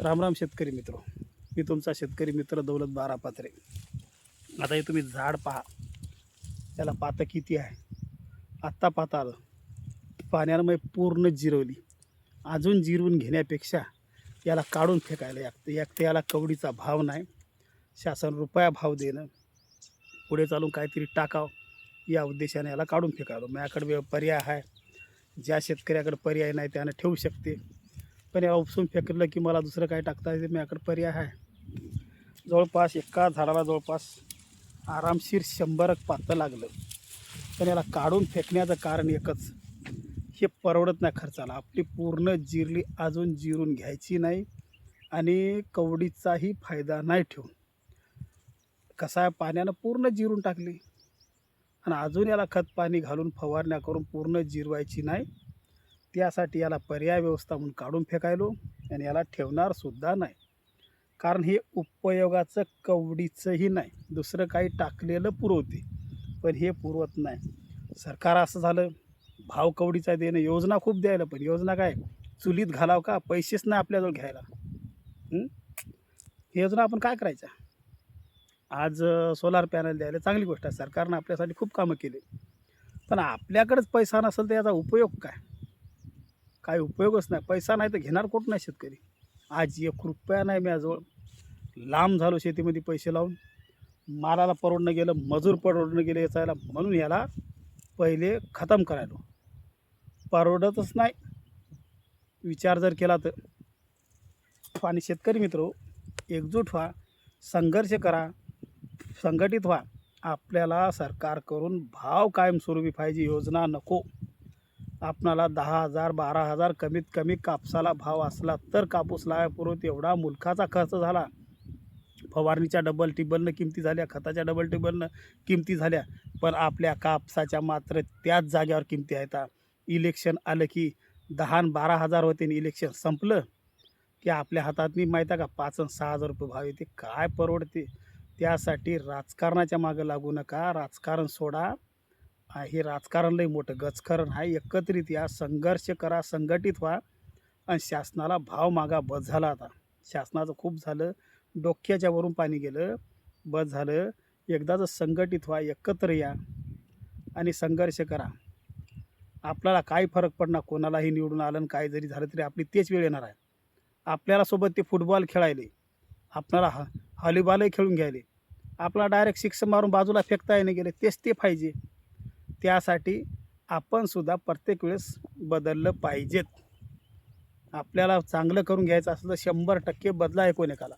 रामराम शेतकरी मित्र. मी तुमचा शेतकरी मित्र दौलत बारा पात्रे आता हे तुम्ही झाड पहा. त्याला पातं किती आहे? आत्ता पाता आलं. पाण्यानं मग पूर्ण जिरवली. अजून जिरवून घेण्यापेक्षा याला काढून फेकायला लागतं एक तर याला कवडीचा भाव नाही. शासन रुपया भाव देणं. पुढे चालून काहीतरी टाकावं. या उद्देशाने याला काढून फेकावं. माझ्याकडे पर्याय आहे. ज्या शेतकऱ्याकडे पर्याय नाही त्यानं ठेवू शकते. पण या उपसून फेकलं की मला दुसरं काय टाकता येते माझ्याकडे पर्याय आहे. जवळपास एका झाडाला जवळपास आरामशीर शंभर पातं लागलं. पण याला काढून फेकण्याचं कारण एकच. हे परवडत नाही खर्चाला. आपली पूर्ण जिरली अजून जिरून घ्यायची नाही आणि कवडीचाही फायदा नाही ठेवून. कसा आहे? पाण्यानं पूर्ण जिरून टाकली. आणि अजून याला खत पाणी घालून फवारण्या करून पूर्ण जिरवायची नाही. त्यासाठी याला पर्याय व्यवस्था म्हणून काढून फेकायलो आणि याला ठेवणारसुद्धा नाही. कारण हे उपयोगाचं कवडीचंही नाही. दुसरं काही टाकलेलं पुरवते. पण हे पुरवत नाही. सरकार असं झालं. भाव कवडीचा देणं योजना खूप द्यायला पण योजना काय? चुलीत घालाव का? पैसेच नाही आपल्याजवळ घ्यायला. योजना आपण काय करायच्या आज सोलार पॅनल द्यायला चांगली गोष्ट आहे. सरकारनं आपल्यासाठी खूप कामं केली. पण आपल्याकडेच पैसा नसेल तर याचा उपयोग काय? काय उपयोगच नाही. पैसा नाही तर घेणार कुठं नाही शेतकरी? आज एक रुपया नाही माझ्याजवळ. लांब झालो शेतीमध्ये पैसे लावून. मालाला परवडणं गेलं मजूर परवडणं गेलं याचायला म्हणून याला पहिले खतम करायलो. परवडतच नाही. विचार जर केला तर. आणि शेतकरी मित्र एकजूट व्हा संघर्ष करा संघटित व्हा. आपल्याला सरकारकडून भाव कायमस्वरूपी पाहिजे योजना नको. आपणाला दहा हजार बारा हजार कमीत कमी कापसाला भाव असला तर कापूस लावायपूर्वी एवढा मुलखाचा खर्च झाला. फवारणीच्या डबल टिबलनं किमती झाल्या खताच्या डबल टिबलनं किमती झाल्या पण आपल्या कापसाच्या मात्र त्याच जाग्यावर किमती आहेत. इलेक्शन आलं की दहा बारा हजार होते आणि इलेक्शन संपलं की आपल्या हातात मी माहीत आहे का? पाच आणि सहा हजार रुपये भाव येते. काय परवडते? त्यासाठी राजकारणाच्या मागं लागू नका. राजकारण सोडा. हे राजकारण लई मोठं. गजकारण आहे एकत्रित या संघर्ष करा संघटित व्हा. आणि शासनाला भाव मागा बस झाला आता. शासनाचं खूप झालं. डोक्याच्या वरून पाणी गेलं. बस झालं. एकदाच संघटित व्हा एकत्र या आणि संघर्ष करा. आपल्याला काय फरक पडणार कोणालाही निवडून आलं काय जरी झालं तरी आपली तेच वेळ येणार आहे. आपल्याला सोबत ते फुटबॉल खेळायले. आपल्याला ह हॉलीबॉलही खेळून घ्यायले. आपला डायरेक्ट सिक्स मारून बाजूला फेकता येणे गेले तेच ते पाहिजे. त्यासाठी आपणसुद्धा प्रत्येक वेळेस बदललं पाहिजेत. आपल्याला चांगलं करून घ्यायचं असलं तर शंभर टक्के बदला आहे कोण एकाला